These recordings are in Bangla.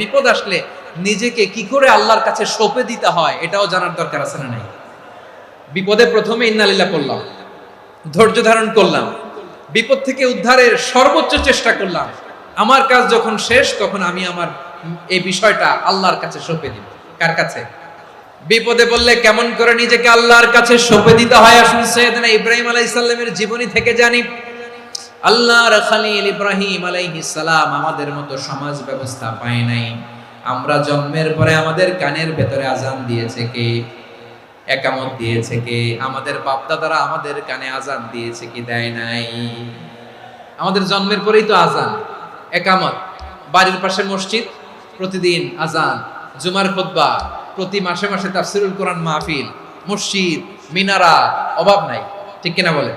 বিপদ আসলে নিজেকে কি করে আল্লাহর কাছে সঁপে দিতে হয়, এটাও জানার দরকার আছে না নাই? বিপদে প্রথমে ইন্নালিল্লাহ করলাম ধৈর্য ধারণ করলাম, বিপদ থেকে উদ্ধারের সর্বোচ্চ চেষ্টা করলাম। আমার কাজ যখন শেষ, তখন আমি আমার এই বিষয়টা আল্লাহর কাছে সঁপে দিব। কার কাছে? বিপদে বললে কেমন করে নিজেকে আল্লাহর কাছে সঁপে দিতে হয়? আসুন সৈয়দনা ইব্রাহিম আলাইসাল্লামের জীবনী থেকে জানি। আল্লাহর খালিল ইব্রাহিম আলাইহিস সালাম আমাদের মতো সমাজ ব্যবস্থা পায় নাই। আমরা জন্মের পরে আমাদের কানের ভেতরে আজান দিয়েছে কে? একামত দিয়েছে কে? আমাদের বাপদাদারা আমাদের কানে আজান দিয়েছে কি দেয় নাই? আমাদের জন্মের পরেই তো আজান, একামত। বাড়ির পাশে মসজিদ, প্রতিদিন আজান, জুমার খুতবা, প্রতি মাসে মাসে তাফসিরুল কোরআন মাহফিল, মসজিদ, মিনারা, অভাব নাই, ঠিক কিনা বলেন?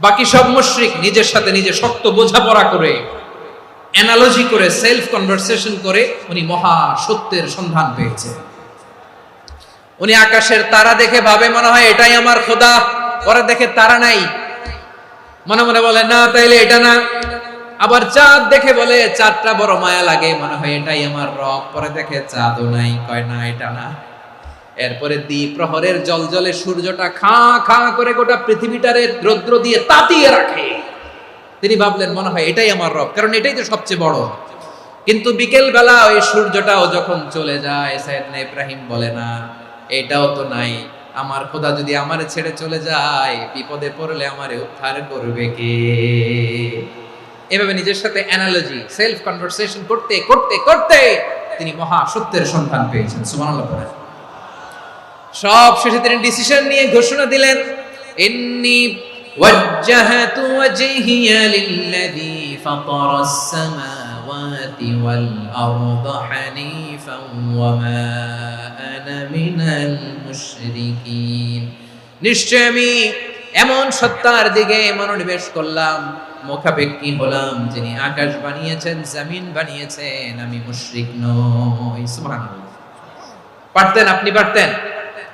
বাকি সব মুশরিক নিজের সাথে নিজে শক্ত বোঝাপড়া করে অ্যানালজি করে সেলফ কনভারসেশন করে, উনি মহা সত্যের সন্ধান পেয়েছে। উনি আকাশের তারা দেখে ভাবে, মনে হয় এটাই আমার খোদা, পরে দেখে তারা নাই। মনে মনে বলে, না, তাইলে এটা না। আবার চাঁদ দেখে বলে, চাঁদটা বড় মায়া লাগে, মনে হয় এটাই আমার রব। পরে দেখে, চাঁদও নাই। কয়, না, এটা না। এরপরে দ্বীপ প্রহরের জল জলে সূর্যটা খা খা করে গোটা পৃথিবীটারে রৌদ্র দিয়ে তাতিয়ে রাখে। তিনি ভাবলেন, মনে হয় এটাই আমার রব, কারণ এটাই তো সবচেয়ে বড়। কিন্তু বিকেল বেলা ওই সূর্যটাও যখন চলে যায় সাইদনা ইব্রাহিম বলে, না, এটাও তো নাই। আমার খোদা যদি আমারে ছেড়ে চলে যায়, বিপদে পড়লে আমারে উদ্ধার করবে কে? এভাবে নিজের সাথে অ্যানালজি সেলফ কনভারসেশন করতে করতে করতে তিনি মহা সত্যের সন্ধান পেয়েছেন। সুবহানাল্লাহ সব শেষে তিনি ডিসিশন নিয়ে ঘোষণা দিলেন, ইন্নি লিল্লাযী ফাতারাস সামাওয়াতি ওয়াল আরদা হানিফান ওয়া মা আনা মিনাল মুশরিকিন। নিশ্চয় আমি এমন সত্তার দিকে মনোনিবেশ করলাম, মুখাপেক্ষী হলাম, যিনি আকাশ বানিয়েছেন, জমিন বানিয়েছেন, আমি মুশরিক নই। সুবহানাল্লাহ। পারতেন, আপনি পারতেন?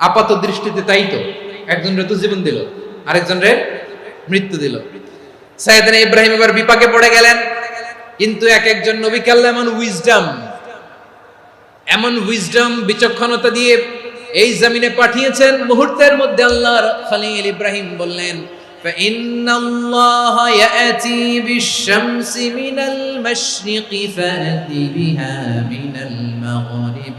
আপাত দৃষ্টিতে তাই তো একজনরে তো জীবন দিল আরেকজনরে মৃত্যু দিল সাইয়েদনা ইব্রাহিম এবার বিপাকে পড়ে গেলেন কিন্তু এক একজন নবীকে আল্লাহ এমন উইজডম এমন উইজডম বিচক্ষণতা দিয়ে এই জমিনে পাঠিয়েছেন মুহূর্তের মধ্যে আল্লাহর খলিল ইব্রাহিম বললেন فإن الله يأتي بالشمس من المشرق فأت بها من المغرب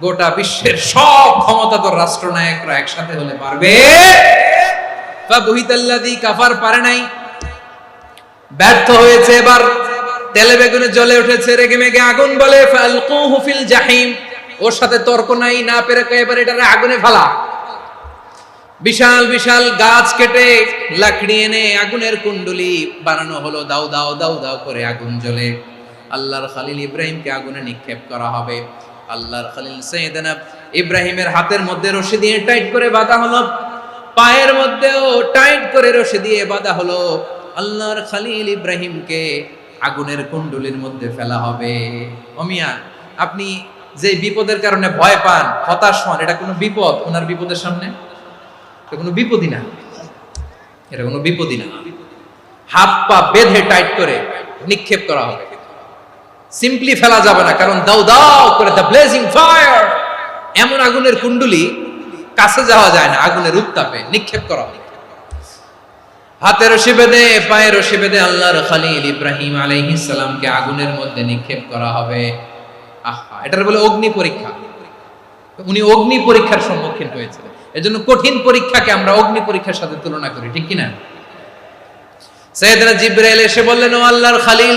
গোটা বিশ্বের সব ক্ষমতাধর রাষ্ট্রনায়করা একসাথে হলে পারবে। বা বহিতাল্লাদি কাফার পারে নাই। ব্যর্থ হয়েছে এবার। তেলে বেগুনে জ্বলে উঠেছে, রেগে মেগে আগুন বলে ফালকুহু ফিল জাহিম। ওর সাথে তর্ক নাই, না পেরে এবার এটারে আগুনে ফেলা। বিশাল বিশাল গাছ কেটে লাকড়ি এনে আগুনের কুণ্ডলি বানানো হলো। দাও দাও দাও দাও করে আগুন জ্বলে। আল্লাহর খালিল ইব্রাহিমকে আগুনে নিক্ষেপ করা হবে। আল্লাহর খালিল সৈয়দনা ইব্রাহিমের হাতের মধ্যে রশি দিয়ে টাইট করে বাঁধা হলো, পায়ের মধ্যেও টাইট করে রশি দিয়ে বাঁধা হলো, আল্লাহর খালিল ইব্রাহিমকে আগুনের কুণ্ডলির মধ্যে ফেলা হবে। অমিয়া আপনি যে বিপদের কারণে ভয় পান, হতাশ হন, এটা কোনো বিপদ? ওনার বিপদের সামনে? এটা কোনো বিপদই না। এটা কোনো বিপদই না। হাত পা বেঁধে টাইট করে নিক্ষেপ করা হবে। সিম্পলি ফেলা যাবে না, কারণ দাও দাও করে দ্য ব্লেজিং ফায়ার এমন আগুনের কুণ্ডলি কাছে যাওয়া যায় না, আগুনের উত্তাপে নিক্ষেপ করা হাতে বেঁধে পায়ে বেঁধে আল্লাহর খালিল ইব্রাহিম আলাইহিস সালামকে আগুনের মধ্যে নিক্ষেপ করা হবে। আহা, এটার বলে অগ্নি পরীক্ষা। উনি অগ্নি পরীক্ষার সম্মুখীন হয়েছিলেন। এজন্য কঠিন পরীক্ষাকে আমরা অগ্নি পরীক্ষার সাথে তুলনা করি, ঠিক কিনা? সৈয়দনা জিব্রাইল এসে বললেন, ও আল্লাহর খালিল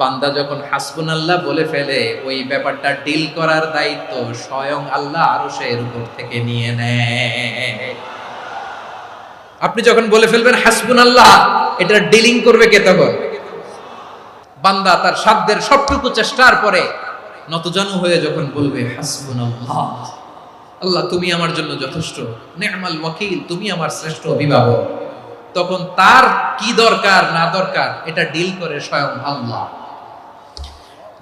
বান্দা যখন হাসবুন আল্লাহ বলে ফেলে, ওই ব্যাপারটা ডিল করার দায়িত্ব স্বয়ং আল্লাহ আরও সে এর উপর থেকে নিয়ে নেয়। আপনি যখন বলে ফেলবেন হাসবুন আল্লাহ এটা ডিলিং করবে কে তখন? বান্দা তার সাধ্যের সবটুকু চেষ্টার পরে নতজানু হয়ে যখন বলবে হাসবুন আল্লাহ আল্লাহ তুমি আমার জন্য যথেষ্ট নেহমাল ওয়াকিল, তুমি আমার শ্রেষ্ঠ অভিভাবক। তখন তার কি দরকার, না দরকার, এটা ডিল করে স্বয়ং আল্লাহ।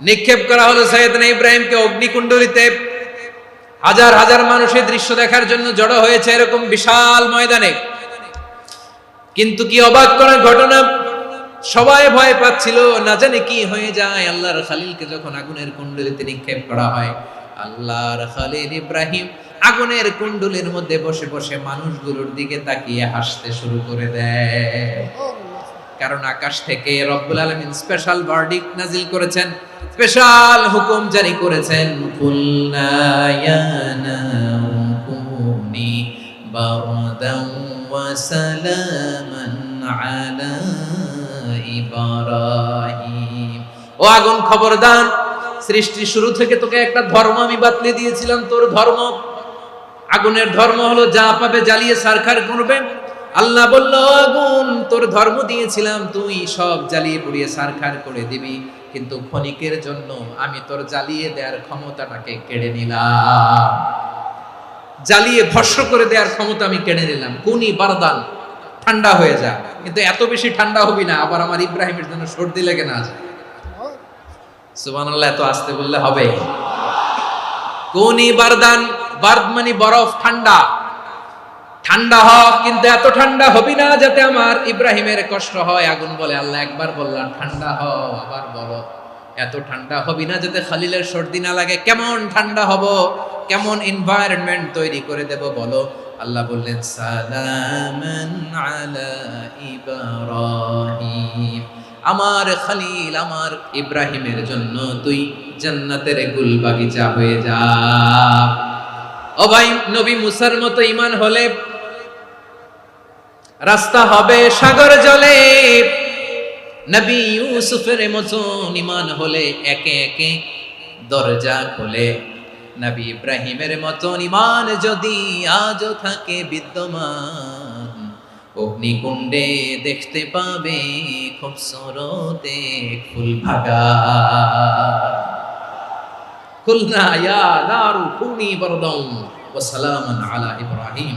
নিক্ষেপ করা হলো সৈয়দনা ইব্রাহিমকে অগ্নিকুণ্ডলিতে। হাজার হাজার মানুষের দৃশ্য দেখার জন্য জড়ো হয়েছে এরকম বিশাল ময়দানে। কিন্তু কি অবাক করার ঘটনা? সবাই ভয় পাচ্ছিল, না জানে কি হয়ে যায়। আল্লাহর খালিলকে যখন আগুনের কুণ্ডলিতে নিক্ষেপ করা হয়, আল্লাহর খালিল ইব্রাহিম আগুনের কুণ্ডলির মধ্যে বসে বসে মানুষগুলোর দিকে তাকিয়ে হাসতে শুরু করে দেয়। কারণ আকাশ থেকে রব্বুল আলমিন স্পেশাল ভার্ডিক নাজিল করেছেন। স্পেশাল হুকুম জারি করেছেন। ও আগুন খবরদার সৃষ্টির শুরু থেকে তোকে একটা ধর্ম আমি বাতলে দিয়েছিলাম, তোর ধর্ম। আগুনের ধর্ম হলো যা পাবে জ্বালিয়ে সারখার করবে। আল্লাহ বলল আগুন তোর ধর্ম দিয়েছিলাম, তুই সব জ্বালিয়ে পুড়িয়ে সারখার করে দিবি। কিন্তু ক্ষণিকের জন্য আমি তোর জ্বালিয়ে দেওয়ার ক্ষমতাটাকে কেড়ে নিলাম। জ্বালিয়ে ভস্য করে দেওয়ার ক্ষমতা আমি কেড়ে নিলাম। কুনি বারদান, ঠান্ডা হয়ে যা। কিন্তু এত বেশি ঠান্ডা হবি না, আবার আমার ইব্রাহিমের জন্য সর্দি লেগে না যায়। সুবহানাল্লাহ, এত আসতে বললে হবে। কোনি বারদান, বার্দ মানে বরফ, ঠান্ডা। ঠান্ডা হ কিন্তু এত ঠান্ডা হবি না যাতে আমার ইব্রাহিমের কষ্ট হয়। আগুন বলে আল্লাহ একবার বললাম, ঠান্ডা হ আবার বলো, এত ঠান্ডা হবি না যাতে খালিলের সর্দি না লাগে, কেমন ঠান্ডা হব, কেমন এনভায়রনমেন্ট তৈরি করে দেব বলো? আল্লাহ বললেন, সালামান আলা ইব্রাহিম, আমার খালিল, আমার ইব্রাহিমের জন্য তুই জান্নাতের গুল বাগিচা হয়ে যা। ও ভাই, নবী মুসার মতো ইমান হলে রাস্তা হবে সাগর জলে। নবী ইউসুফের মতন ইমান হলে একে একে দরজা খোলে। নবী ইব্রাহিমের মতন ইমান যদি আজও থাকে বিদ্যমান, অগ্নিকুণ্ডে দেখতে পাবে খুব সরতে ফুল ভাগা। কুলনা ইয়া নারু কুনি বারদাম, ওয়া সালামান আলা ইব্রাহিম।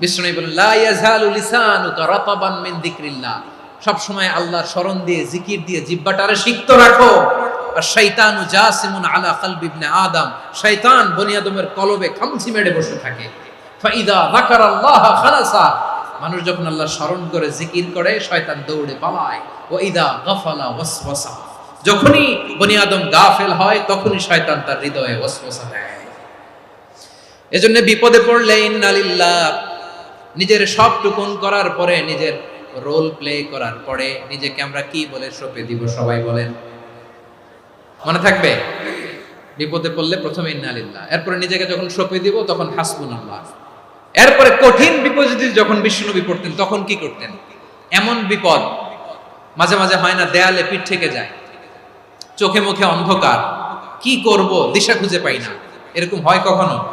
বিষ্ণু বলেন লিসানুকা মিন যিকরিল্লাহ। সব সময় আল্লাহর দিয়ে, জিকির দিয়ে, জিহ্বাটারে সিক্ত রাখো। আর শয়তানু জাসিমুন আলা ইবনে আদম। শয়তান বনি আদমের কলবে খামচি বসে থাকে। ফাইদা যাকারাল্লাহ খালাসা। মানুষ যখন আল্লাহ স্মরণ করে, জিকির করে, শয়তান দৌড়ে পালায়। গাফালা ওয়াসওয়াসা। যখনই বনি আদম গাফেল হয়, তখনই শয়তান তার হৃদয়ে ওয়াসওয়াসা দেয়। এজন্য বিপদে পড়লে ইন্নালিল্লাহ নিজের সব টুকুন করার পরে নিজের রোল প্লে করার পরে নিজেকে আমরা কি বলে সঁপে দিব সবাই বলেন। মনে থাকবে? বিপদে পড়লে প্রথমে ইন্নালিল্লাহ এরপরে নিজেকে যখন সঁপে দিব, তখন হাসবুন আল্লাহ এরপরে কঠিন বিপদে যখন বিষ্ণুনবী পড়তেন, তখন কি করতেন? এমন বিপদ, মাঝে মাঝে হয় না, দেয়ালে পিঠ থেকে যায়। চোখে মুখে অন্ধকার। কি করব? দিশা খুঁজে পাই না। এরকম হয় কখনো?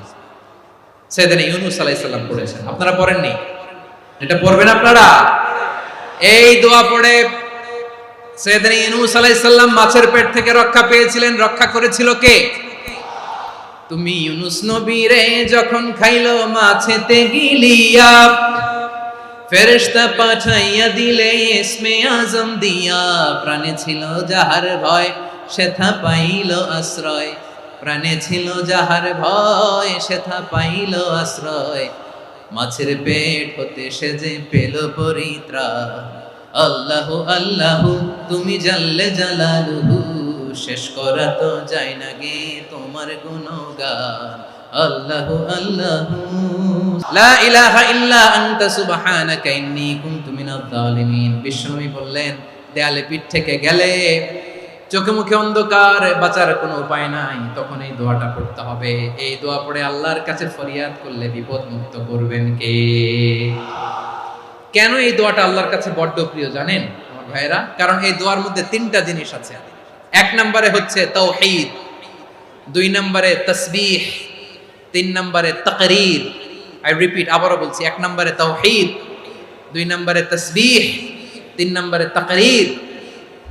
সাইয়েদনা ইউনুস আলাইহিস সালাম পড়েছেন। আপনারা পড়েননি? এটা পড়বেন আপনারা? এই দোয়া পড়ে সৈয়দনা ইউনুস আলাইহিস সালাম মাছের পেট থেকে রক্ষা পেয়েছিলেন। রক্ষা করেছিল কে? তুমি ইউনুস নবীরে যখন খাইলো মাছেতে গিলিয়া, ফেরেশতা পাঠাইয়া দিলে ইসমে আজম দিয়া, প্রাণে ছিল যাহার ভয়, সেথা পাইল আশ্রয়। প্রাণে ছিল যাহার ভয়, সেথা পাইল আশ্রয়। মাছের পেট হতে সে যে পেল পরিত্রা আল্লাহ আল্লাহ, তুমি জানলে জালালুহু, শেষ করা তো যায় না গে তোমার গুণগান। আল্লাহ আল্লাহ। লা ইলাহা ইল্লা আনতা সুবহানাকা ইন্নী কুনতু মিনাজ জালিমিন বিষ্ণুই বললেন, দেয়ালে পিঠ থেকে গেলে চোখে মুখে অন্ধকার বাঁচার কোনো উপায় নাই, তখন এই দোয়াটা পড়তে হবে। এই দোয়া পড়ে আল্লাহর কাছে ফরিয়াদ করলে বিপদ মুক্ত করবেন কে? কেন এই দোয়াটা আল্লাহর কাছে বড্ড প্রিয় জানেন আমার ভাইয়েরা? কারণ এই দোয়ার মধ্যে তিনটা জিনিস আছে। এক নম্বরে হচ্ছে তৌহিদ, দুই নম্বরে তসবিহ, তিন নম্বরে তকরির। আই রিপিট আবারও বলছি, এক নম্বরে তৌহিদ, দুই নম্বরে তসবিহ, তিন নম্বরে তকরির।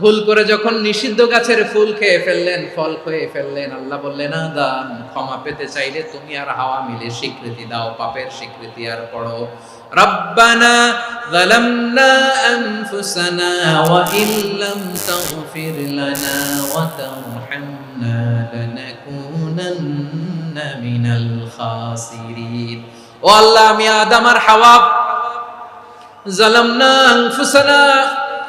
ভুল করে যখন নিষিদ্ধ গাছের ফুল খেয়ে ফেললেন ফল খেয়ে ফেললেন আল্লাহ বললেন আদাম ক্ষমা পেতে চাইলে তুমি আর হাওয়া মিলে স্বীকৃতি দাও পাপের স্বীকৃতি আর পড়ো ربنا ظلمنا أنفسنا وإن لم تغفر لنا وترحمنا لنكونن من الخاسرين ও আল্লাহ আমি আদম আর হাওয়া জালামনা আনফুসানা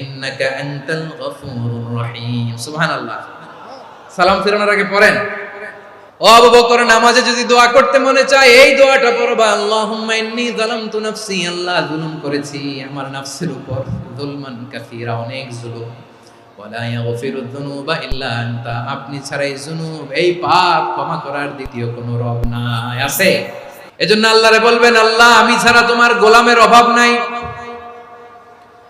ইন্নাকা আনতাল গফুরুর রহিম। সুবহানাল্লাহ। সালাম ফিরানোর আগে পড়েন। ও আবু বকর নামাজে যদি দোয়া করতে মনে চায়, এই দোয়াটা পড়বা, আল্লাহুম্মা ইন্নী যালামতু নাফসি, আল্লাহ জুলুম করেছি, আমার নাফসের উপর যুলমান কাসীরা, অনেক জুলুম। ওয়ালা ইয়াগফিরুদ যুনুবা ইল্লা আনতা, আপনি ছাড়া এই যুনুব এই পাপ ক্ষমা করার দ্বিতীয় কোনো রব নাই, আছে? এজন্য আল্লাহরে বলবেন, আল্লাহ, আমি ছাড়া তোমার গোলামের অভাব নাই।